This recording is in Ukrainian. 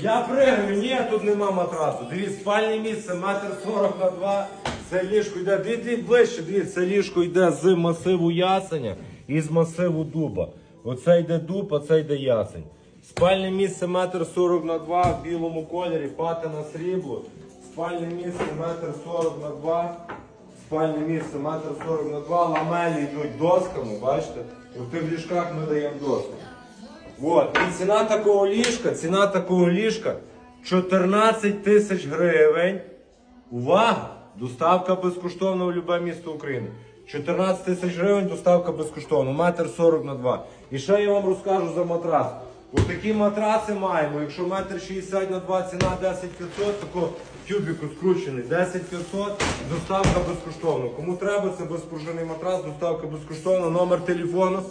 Я пригаю, ні, тут нема матрасу. Дивіться, спальне місце, метр сорок на два. Це ліжко йде, дивіться ближче, дивіться, це ліжко йде з масиву ясеня і з масиву дуба. Оце йде дуб, а це йде ясень. Спальне місце метр сорок на два в білому кольорі, патина срібло. Спальне місце метр сорок на два. Спальне місце метр сорок на два. Ламелі йдуть досками, бачите? В тих ліжках ми даємо доски. Вот. І ціна такого ліжка, ціна такого ліжка 14 тисяч гривень. Увага! Доставка безкоштовна в любе місто України. 14 тисяч гривень доставка безкоштовна, метр 40 на 2. І ще я вам розкажу за матрас. Ось такі матраци маємо. Якщо метр 60 на 2 ціна 10 500, тако тюбіку скручений 10 500, доставка безкоштовна. Кому треба, це безпружинний матрас, доставка безкоштовна, номер телефону